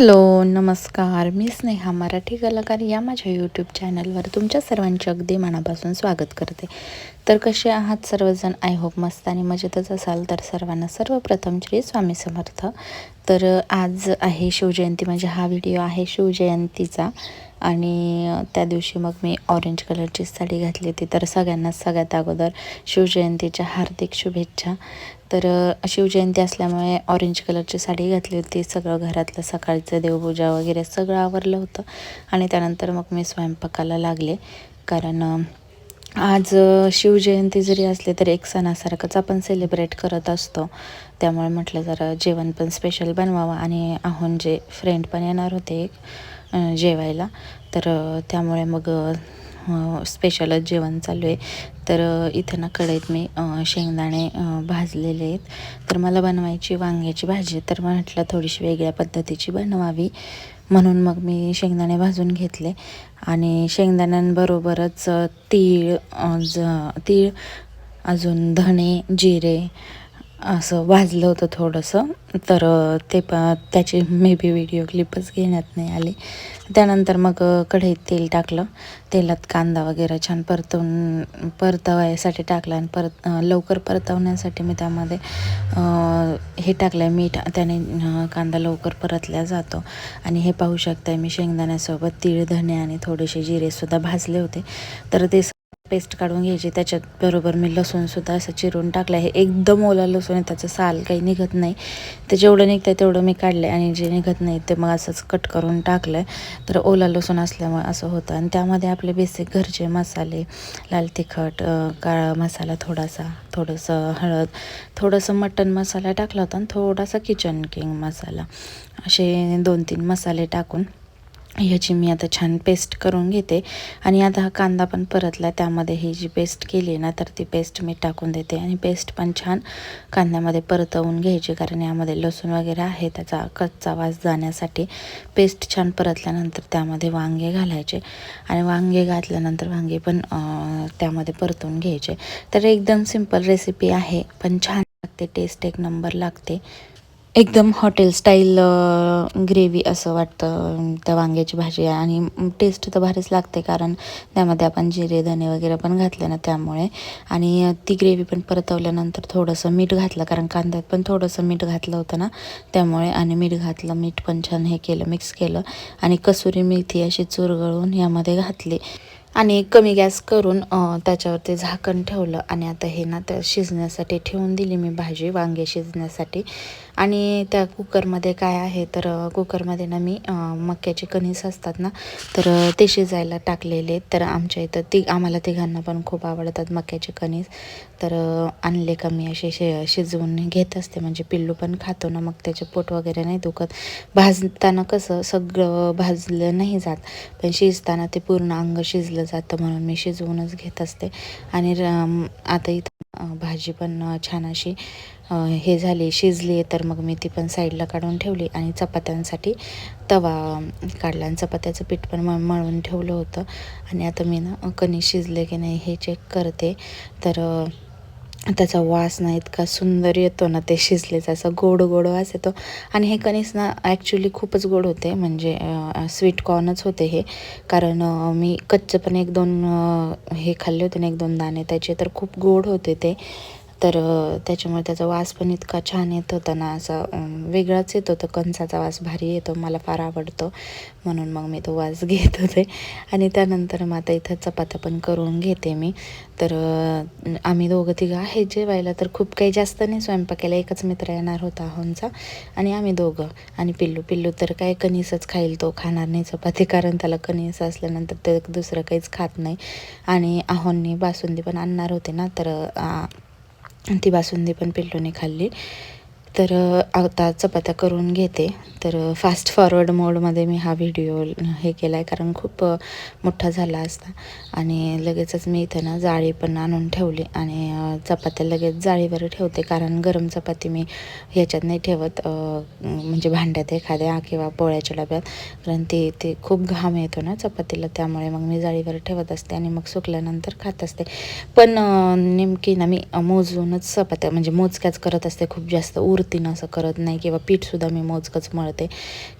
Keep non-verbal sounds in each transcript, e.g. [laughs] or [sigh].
Hello नमस्कार. मी स्नेहा मराठी कलाकार या माझ्या यूट्यूब चॅनलवर तुमच्या सर्वांचे अगदी मनापासून स्वागत करते. तर कसे आहात सर्वजण? आय होप मस्त आणि मजेतच असाल तर सर्वांना सर्वप्रथम श्री स्वामी समर्थ. तर आज आहे शिवजयंती म्हणजे हा व्हिडिओ आहे शिवजयंतीचा. आणि त्या दिवशी मग मी ऑरेंज कलरची साडी घातली होती. तर सगळ्यांना सगळ्यात अगोदर शिवजयंतीच्या हार्दिक शुभेच्छा. तर शिवजयंती असल्यामुळे ऑरेंज कलरची साडी घातली होती. सगळं घरातलं सकाळचं देवपूजा वगैरे सगळं आवरलं होतं आणि त्यानंतर मग मी स्वयंपाकाला लागले. कारण आज शिवजयंती जरी असली तरी एक सणासारखंच आपण सेलिब्रेट करत असतो. त्यामुळे म्हटलं जरा जेवण पण स्पेशल बनवावं आणि आहोन जे फ्रेंड पण येणार होते एक जेवायला. तर त्यामुळे मग स्पेशलच जेवण चालू आहे. तर इथं ना कढईत मी शेंगदाणे भाजलेले आहेत. तर मला बनवायची वांग्याची भाजी तर म्हटलं थोडीशी वेगळ्या पद्धतीची बनवावी. म्हणून मग मी शेंगदाणे भाजून घेतले. आणि शेंगदाण्यांबरोबरच तीळ ज तीळ अजून धणे जिरे असं भाजलं होतं थोडंसं तर ते प त्याची मे बी व्हिडिओ क्लिपच घेण्यात नाही आली. त्यानंतर मग कढईत तेल टाकलं. तेलात कांदा वगैरे छान परतवून परतवायसाठी टाकला आणि परत लवकर परतवण्यासाठी मी त्यामध्ये हे टाकलं आहे मीठ. त्याने कांदा लवकर परतल्या जातो. आणि हे पाहू शकताय मी शेंगदाण्यासोबत तीळ धणे आणि थोडेसे जिरेसुद्धा भाजले होते. तर ते पेस्ट काढून घ्यायची. त्याच्यात बरोबर मी लसूणसुद्धा असं चिरून टाकलं आहे एकदम ओला लसूण आहे त्याचं साल काही निघत नाही. ते जेवढं निघतं आहे तेवढं मी काढलं आहे आणि जे निघत नाही ते मग असंच कट करून टाकलं आहे तर ओला लसूण असल्यामुळे असं होतं. आणि त्यामध्ये आपले बेसिक घरचे मसाले लाल तिखट काळा मसाला थोडासा थोडंसं हळद थोडंसं मटन मसाला टाकला होता आणि थोडासा किचन किंग मसाला. असे दोन तीन मसाले टाकून ह्याची मी आता छान पेस्ट करून घेते. आणि आता हा कांदा पण परतला त्यामध्ये ही जी पेस्ट केली ना तर ती पेस्ट मी टाकून देते. आणि पेस्ट पण छान कांद्यामध्ये परतवून घ्यायची कारण यामध्ये लसूण वगैरे आहे त्याचा कच्चा वास जाण्यासाठी पेस्ट छान परतल्यानंतर त्यामध्ये वांगे घालायचे. आणि वांगे घातल्यानंतर वांगे पण त्यामध्ये परतवून घ्यायचे. तर एकदम सिंपल रेसिपी आहे पण छान लागते टेस्ट एक नंबर लागते. एकदम हॉटेल स्टाईल ग्रेव्ही असं वाटतं त्या वांग्याची भाजी. आहे आणि टेस्ट तर भारीच लागते कारण त्यामध्ये आपण जिरे धने वगैरे पण घातले ना त्यामुळे. आणि ती ग्रेव्ही पण परतवल्यानंतर थोडंसं मीठ घातलं कारण कांद्यात पण थोडंसं मीठ घातलं होतं ना त्यामुळे. आणि मीठ घातलं मीठ पण छान हे केलं मिक्स केलं. आणि कसुरी मेथी अशी चुरगळून यामध्ये घातली. आणि कमी गॅस करून त्याच्यावरती झाकण ठेवलं आणि आता हे ना त्या शिजण्यासाठी ठेवून दिली मी भाजी वांगे शिजण्यासाठी. आणि त्या कुकरमध्ये काय आहे तर कुकरमध्ये ना मी मक्याचे कणीस असतात ना तर ते शिजायला टाकलेले. तर आमच्या इथं ती आम्हाला तिघांना पण खूप आवडतात मक्याचे कणीस. तर आणले का मी असे शे शिजवून घेत असते. म्हणजे पिल्लू पण खातो ना मग त्याचे पोट वगैरे नाही दुखत. भाजताना कसं सगळं भाजलं नाही जात. पण शिजताना ते पूर्ण अंग शिजलं जातं म्हणून मी शिजवूनच घेत असते. आणि आता इथं भाजी पण छान अशी हे झाली शिजली आहे. तर मग मी ती पण साईडला काढून ठेवली आणि चपात्यांसाठी तवा काढला. आणि चपात्याचं पीठ पण म मळून ठेवलं होतं. आणि आता मी ना कणी शिजले की नाही हे चेक करते. तर त्याचा वास ना इतका सुंदर येतो ना ते शिजलेचा असं गोड गोड वास येतो. आणि हे कणीस ना ॲक्च्युली खूपच गोड होते म्हणजे स्वीट कॉर्नच होते हे. कारण मी कच्चं पण एक दोन हे खाल्ले होते ना एक दोन दाणे त्याचे तर खूप गोड होते ते. तर त्याच्यामुळे त्याचा वास पण इतका छान येत होता ना असा वेगळाच येत होतं. कणसाचा वास भारी येतो मला फार आवडतो. म्हणून मग मी तो वास [laughs] घेत होते. आणि त्यानंतर मग आता इथं चपात्या पण करून घेते मी. तर आम्ही दोघं तिघं आहे जेवायला तर खूप काही जास्त नाही स्वयंपाकाला. एकच मित्र येणार होता आहोंचा आणि आम्ही दोघं. आणि पिल्लू पिल्लू तर काय कणीसच खाईल तो खाणार नाही चपाती कारण त्याला कणीस असल्यानंतर ते दुसरं काहीच खात नाही. आणि आहोंनी बासुंदी पण आणणार होते ना तर ती बासुंदी पण पिल्लूने खाल्ली. तर आता चपात्या करून घेते. तर फास्ट फॉरवर्ड मोडमध्ये मी हा व्हिडिओ हे केला आहे कारण खूप मोठा झाला असता. आणि लगेचच मी इथं ना जाळी पण आणून ठेवली. आणि चपात्या लगेच जाळीवर ठेवते. कारण गरम चपाती मी ह्याच्यात नाही ठेवत. म्हणजे भांड्यात एखाद्या किंवा पोळ्याच्या डब्यात. कारण ते ते खूप घाम येतो ना चपातीला. त्यामुळे मग मी जाळीवर ठेवत असते आणि मग सुकल्यानंतर खात असते. पण नेमकी ना मी मोजूनच चपात्या म्हणजे मोजक्याच करत असते. खूप जास्त उर वृत्तीनं असं करत नाही किंवा पीठसुद्धा मी मोजकंच मळते.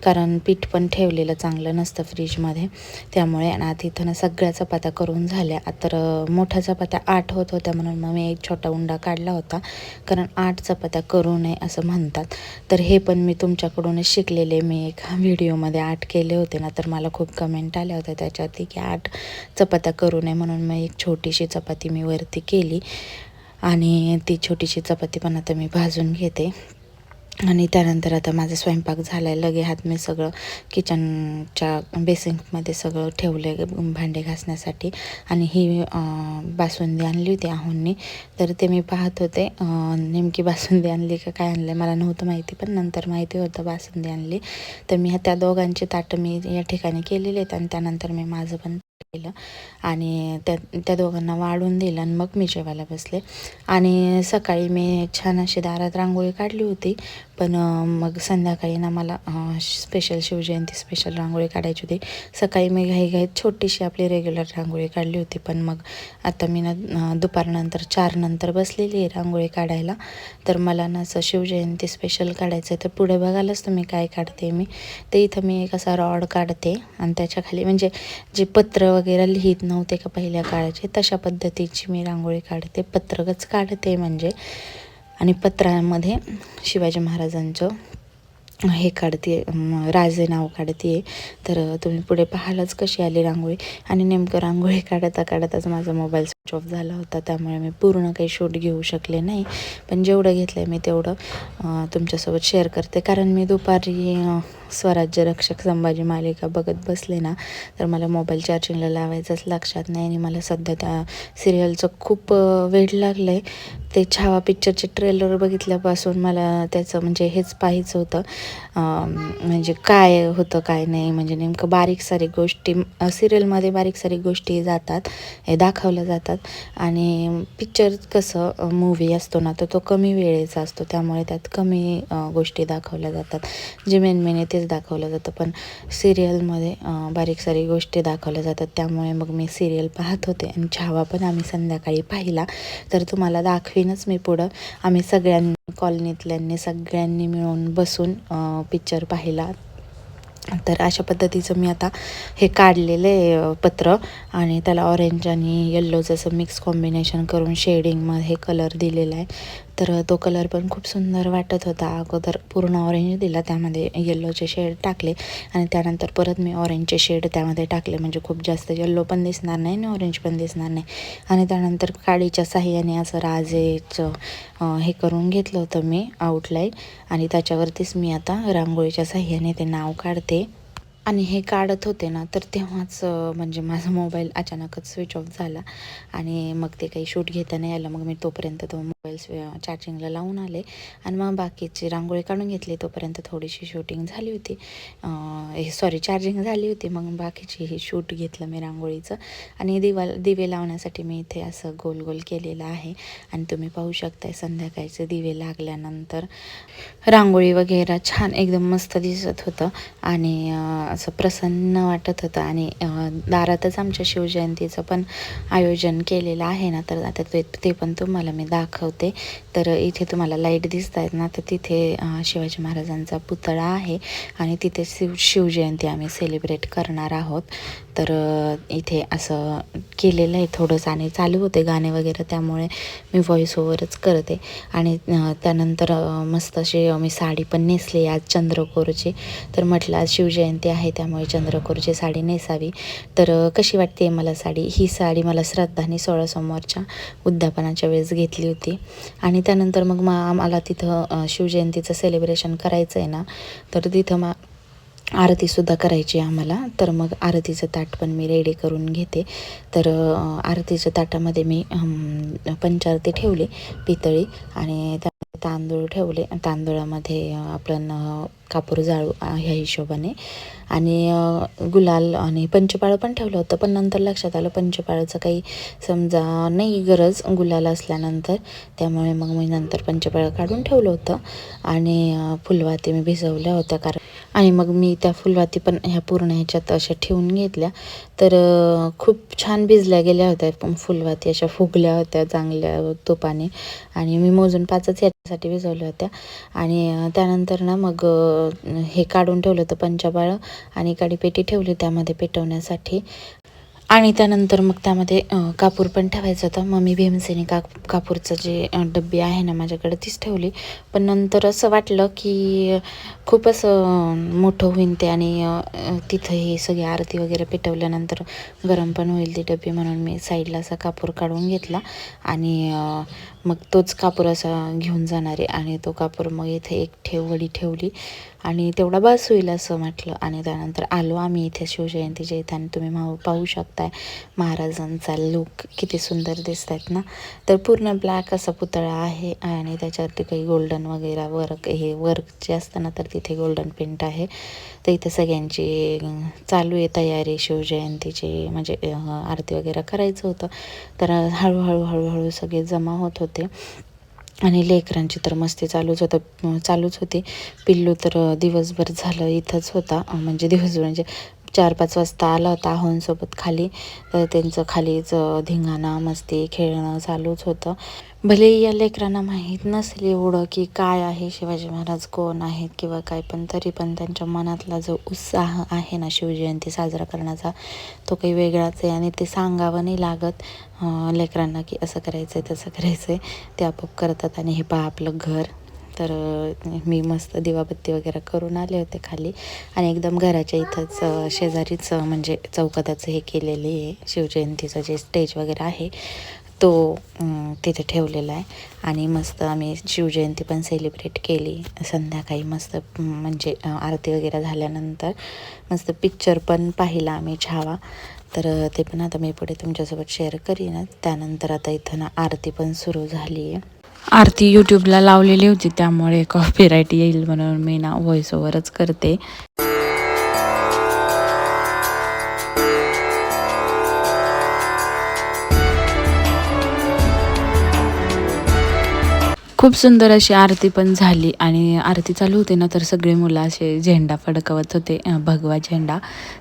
कारण पीठ पण ठेवलेलं चांगलं नसतं फ्रीजमध्ये. त्यामुळे आणि आता इथं ना सगळ्या चपात्या करून झाल्या. तर मोठ्या चपात्या आठ होत होत्या म्हणून मग मी एक छोटा उंडा काढला होता. कारण आठ चपात्या करू नये असं म्हणतात. तर हे पण मी तुमच्याकडूनच शिकलेले. मी एका व्हिडिओमध्ये आठ केले होते ना तर मला खूप कमेंट आल्या होत्या त्याच्यावरती की आठ चपात्या करू नये म्हणून मग एक छोटीशी चपाती मी वरती केली. आणि ती छोटीशी चपाती पण आता मी भाजून घेते. आणि त्यानंतर आता माझा स्वयंपाक झाला आहे लगे हात मी सगळं किचनच्या बेसिंकमध्ये सगळं ठेवलं आहे भांडे घासण्यासाठी. आणि ही बासुंदी आणली होती आहोंनी. तर ते मी पाहत होते. नेमकी बासुंदी आणली का काय आणलं मला नव्हतं माहिती पण नंतर माहिती होतं बासुंदी आणली. तर मी त्या दोघांची ताटं मी या ठिकाणी केलेली आहेत आणि त्यानंतर मी माझं पण केलं. आणि त्या त्या दोघांना वाढून दिलं आणि मग मी जेवायला बसले. आणि सकाळी मी छान अशी दारात रांगोळी काढली होती. पण मग संध्याकाळी ना मला स्पेशल शिवजयंती स्पेशल रांगोळी काढायची होती. सकाळी मी घाईघाईत छोटीशी आपली रेग्युलर रांगोळी काढली होती. पण मग आता मी ना दुपारनंतर चारनंतर बसलेली आहे रांगोळी काढायला. तर मला ना असं शिवजयंती स्पेशल काढायचं आहे. तर पुढे बघायलाच तुम्ही काय काढते मी. ते इथं मी एक असा रॉड काढते आणि त्याच्याखाली म्हणजे जे पत्र वगैरे लिहित नव्हते का पहिल्या काळाचे तशा पद्धतीची मी रांगोळी काढते पत्रकच काढते म्हणजे. आणि पत्रामध्ये शिवाजी महाराजांचं हे काढते राजे नाव काढते. तर तुम्ही पुढे पाहालच कशी आली रांगोळी. आणि नेमकं रांगोळी काढता काढताच माझा मोबाईल स्विच ऑफ झाला होता त्यामुळे मी पूर्ण काही शूट घेऊ शकले नाही. पण जेवढं घेतलं आहे मी तेवढं तुमच्यासोबत शेअर करते. कारण मी दुपारी स्वराज्य रक्षक संभाजी मालिका बघत बसले ना तर मला मोबाईल चार्जिंगला लावायचंच लक्षात नाही आणि मला सध्या त्या सिरियलचं खूप वेळ वेड लागलं आहे ते छावा पिक्चरचे ट्रेलर बघितल्यापासून मला त्याचं म्हणजे हेच पाहायचं होतं. म्हणजे काय होतं काय नाही म्हणजे नेमकं बारीक सारीक गोष्टी सिरियलमध्ये बारीक सारीक गोष्टी जातात हे दाखवल्या जातात. आणि पिक्चर कसं मूवी असतो ना तर तो कमी वेळेचा असतो. त्यामुळे त्यात कमी गोष्टी दाखवल्या जातात. जे मेन मेन आहे तेच दाखवलं जातं पण सिरियलमध्ये बारीक सारी गोष्टी दाखवल्या जातात. त्यामुळे मग मी सिरियल पाहत होते आणि छावा पण आम्ही संध्याकाळी पाहिला. तर तुम्हाला दाखवीनच मी पुढं. आम्ही सगळ्यांनी कॉलनीतल्यांनी सगळ्यांनी मिळून बसून पिक्चर पाहिला. तर अशा पद्धतीचं मी आता हे काढलेलं आहे पत्र. आणि त्याला ऑरेंज आणि येल्लोचं जसं मिक्स कॉम्बिनेशन करून शेडिंगमध्ये कलर दिलेला आहे. तर तो कलर पण खूप सुंदर वाटत होता. अगोदर पूर्ण ऑरेंज दिला त्यामध्ये येल्लोचे शेड टाकले आणि त्यानंतर परत मी ऑरेंजचे शेड त्यामध्ये टाकले. म्हणजे खूप जास्त येल्लो पण दिसणार नाही आणि ऑरेंज पण दिसणार नाही. आणि त्यानंतर काडीच्या साह्याने असं राजेचं हे करून घेतलं होतं मी आउटलाईन आणि त्याच्यावरतीच मी आता रांगोळीच्या साह्याने ते नाव काढते. आणि हे काढत होते ना तर तेव्हाच म्हणजे माझा मोबाईल अचानकच स्विच ऑफ झाला. आणि मग ते काही शूट घेता नाही आलं. मग मी तोपर्यंत तो मोबाईल्स चार्जिंगला लावून आले. आणि मग बाकीची रांगोळी काढून घेतली. तोपर्यंत थोडीशी शूटिंग झाली होती. हे सॉरी चार्जिंग झाली होती. मग बाकीची हे शूट घेतलं मी रांगोळीचं. आणि दिवा दिवे लावण्यासाठी मी इथे असं गोल गोल केलेलं आहे. आणि तुम्ही पाहू शकताय संध्याकाळचे दिवे लागल्यानंतर रांगोळी वगैरे छान एकदम मस्त दिसत होतं. आणि असं प्रसन्न वाटत होतं. आणि दारातच आमच्या शिवजयंतीचं पण आयोजन केलेलं आहे ना तर आता ते ते पण तुम्हाला मी दाखव दाखवते तर इथे तुम्हाला लाइट दिसत आहेत ना तर तिथे शिवाजी महाराजांचा पुतळा आहे आणि तिथे शिव शिवजयंती आम्ही सेलिब्रेट करणार आहोत. तर इथे असं केलेलं आहे थोडंसं आणि चालू होते गाणे वगैरे त्यामुळे मी व्हॉइस ओव्हरच करते. आणि त्यानंतर मस्त अशी मी साडी पण नेसली आज चंद्रकोरची. तर म्हटलं आज शिवजयंती आहे त्यामुळे चंद्रकोरची साडी नेसावी. तर कशी वाटते मला साडी? ही साडी मला श्रद्धाने सोळा सोमवारच्या उद्यापनाच्या वेळेस घेतली होती. आणि त्यानंतर मग मा आम्हाला तिथं शिवजयंतीचं सेलिब्रेशन करायचं आहे ना तर तिथं मा आरतीसुद्धा करायची आम्हाला. तर मग आरतीचं ताट पण मी रेडी करून घेते. तर आरतीच्या ताटामध्ये मी पंचारती ठेवली पितळी आणि त्या तांदूळ ठेवले. तांदूळामध्ये आपण कापूर जाळू ह्या हिशोबाने. आणि गुलाल आणि पंचपाळं पण ठेवलं होतं पण नंतर लक्षात आलं पंचपाळाचं काही समजा नाही गरज गुलाल असल्यानंतर. त्यामुळे मग मी नंतर पंचपाळं काढून ठेवलं होतं आणि फुलवाती मी भिजवल्या होत्या कारण आणि मग मी त्या फुलवाती पण ह्या पूर्ण ह्याच्यात अशा ठेवून घेतल्या. तर खूप छान भिजल्या गेल्या होत्या पण फुलवाती अशा फुगल्या होत्या चांगल्या तुपाने. आणि मी मोजून पाचच याच्यासाठी भिजवल्या होत्या. आणि त्यानंतर ना मग हे काढून ठेवलं होतं पंचाबाळ आणि काडीपेटी ठेवली त्यामध्ये पेटवण्यासाठी. आणि त्यानंतर मग त्यामध्ये कापूर पण ठेवायचं होतं. मग मी भीमसेने का कापूरचं जे डब्बी आहे ना माझ्याकडे तीच ठेवली. पण नंतर असं वाटलं की खूप असं मोठं होईन ते आणि तिथं हे सगळी आरती वगैरे पेटवल्यानंतर गरम पण होईल ती डब्बी म्हणून मी साईडला असा कापूर काढून घेतला. आणि मग तोच कापूर असा घेऊन जाणार आहे आणि तो कापूर मग इथे एक ठेव वडी ठेवली. आणि तेवढा बस होईल असं म्हटलं. आणि त्यानंतर आलो आम्ही इथे शिवजयंतीच्या इथे आणि तुम्ही माहू पाहू शकताय. महाराजांचा लुक किती सुंदर दिसत आहेत ना. तर पूर्ण ब्लॅक असा पुतळा आहे आणि त्याच्यावरती काही गोल्डन वगैरे वर्क हे वर्क जे असतं ना तर तिथे गोल्डन पेंट आहे. तर इथे सगळ्यांची चालू आहे तयारी. शिवजयंतीची म्हणजे आरती वगैरे करायचं होतं. तर हळूहळू हळूहळू सगळे जमा होत होते. आणि लेकरांची तर मस्ती चालूच होतं चालूच होती. पिल्लू तर दिवसभर झालं इथंच होता. म्हणजे दिवसभर म्हणजे चार पाच वाजता आला होता आहोंसोबत खाली. तर त्यांचं खालीच धिंगाणं धिंगाणा मस्ती खेळणं चालूच होतं. भले या लेकरांना माहीत नसेल एवढं की काय आहे शिवाजी महाराज कोण आहेत किंवा काय पण तरी पण त्यांच्या मनातला जो उत्साह आहे ना शिवजयंती साजरा करण्याचा तो काही वेगळाच आहे. आणि ते सांगावं नाही लागत लेकरांना की असं करायचं आहे तसं करायचं आहे ते आपोआप करतात आणि हे पहा आपलं घर. तर मी मस्त दिवाबत्ती वगैरे करून आले होते खाली. आणि एकदम घराच्या इथंच शेजारीच म्हणजे चौकातच हे केलेले आहे. शिवजयंतीचं जे स्टेज वगैरे आहे तो तिथे ठेवलेला आहे. आणि मस्त आम्ही शिवजयंती पण सेलिब्रेट केली. संध्याकाळी मस्त म्हणजे आरती वगैरे झाल्यानंतर मस्त पिक्चर पण पाहिला आम्ही छावा. तर ते पण आता मी पुढे तुमच्यासोबत शेअर करीन. त्यानंतर आता इथं ना आरती पण सुरू झाली आहे. आरती यूट्यूबला लावलेली होती त्यामुळे कॉपीराईट येईल म्हणून मी ना व्हॉइस ओव्हरच करते. खूप सुंदर अशी आरती पण झाली आणि आरती चालू होते ना तर सगळे मुलं असे झेंडा फडकवत होते भगवा झेंडा.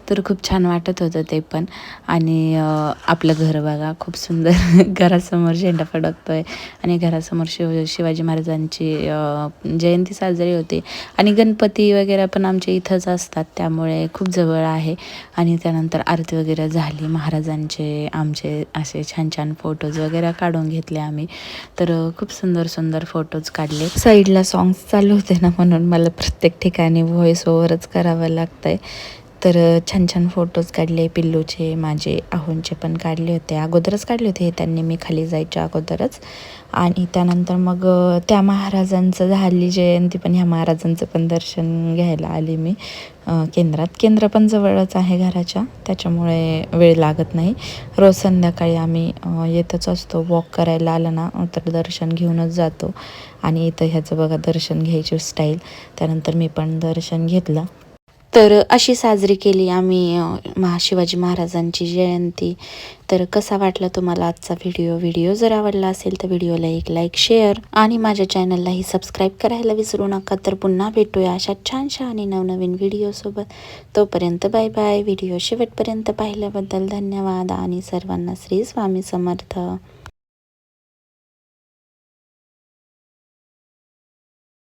तर खूप छान वाटत होतं ते पण. आणि आपलं घर बघा खूप सुंदर. [laughs] घरासमोर झेंडा फडकतोय आणि घरासमोर शिव शिवाजी महाराजांची जयंती साजरी होते. आणि गणपती वगैरे पण आमच्या इथंच असतात त्यामुळे खूप जवळ आहे. आणि त्यानंतर आरती वगैरे झाली. महाराजांचे आमचे असे छान छान फोटोज वगैरे काढून घेतले आम्ही. तर खूप सुंदर सुंदर फोटोज काढले. साईडला सॉंग्स चालू होते ना म्हणून मला प्रत्येक ठिकाणी व्हॉइस ओव्हरच करावं लागतंय. तर छान छान फोटोज काढले पिल्लूचे माझे आहोंचे पण काढले होते. अगोदरच काढले होते हे त्यांनी मी खाली जायच्या अगोदरच. आणि त्यानंतर मग त्या महाराजांचं झाली जयंती पण ह्या महाराजांचं पण दर्शन घ्यायला आले मी केंद्रात. केंद्र पण जवळच आहे घराच्या त्याच्यामुळे वेळ लागत नाही. रोज संध्याकाळी आम्ही येतच असतो. वॉक करायला आलं ना तर दर्शन घेऊनच जातो. आणि इथं ह्याचं बघा दर्शन घ्यायची स्टाईल त्यानंतर मी पण दर्शन घेतलं. तर अशी साजरी केली आम्ही महाशिवाजी महाराजांची जयंती. तर कसा वाटला तुम्हाला आजचा व्हिडिओ व्हिडिओ जर आवडला असेल तर व्हिडिओला एक लाईक शेअर आणि माझ्या चॅनललाही सबस्क्राईब करायला विसरू नका. तर पुन्हा भेटूया अशा छानशा आणि नवनवीन व्हिडिओसोबत तोपर्यंत बाय बाय व्हिडिओ शेवटपर्यंत पाहिल्याबद्दल धन्यवाद आणि सर्वांना श्री स्वामी समर्थ.